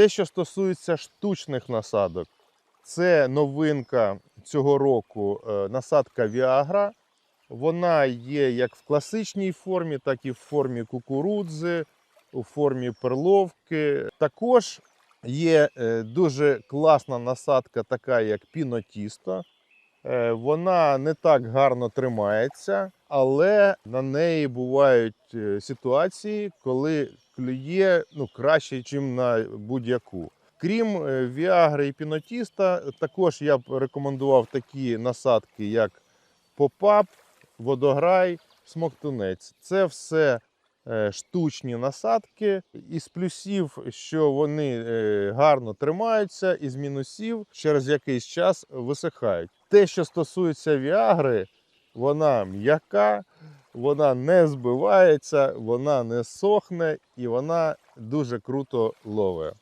Те, що стосується штучних насадок, це новинка цього року е, насадка Viagra. Вона є як в класичній формі, так і в формі кукурудзи, у формі перловки. Також є е, дуже класна насадка, така як пінотісто. Е, Вона не так гарно тримається, але на неї бувають е, ситуації, коли клює ну, краще, ніж на будь-яку. Крім е, Віагри і Пінотіста, також я б рекомендував такі насадки, як Попап, Водограй, Смоктунець. Це все е, штучні насадки. Із плюсів, що вони гарно тримаються, із мінусів через якийсь час висихають. Те, що стосується Віагри, вона м'яка, вона не збивається, вона не сохне і вона дуже круто ловить.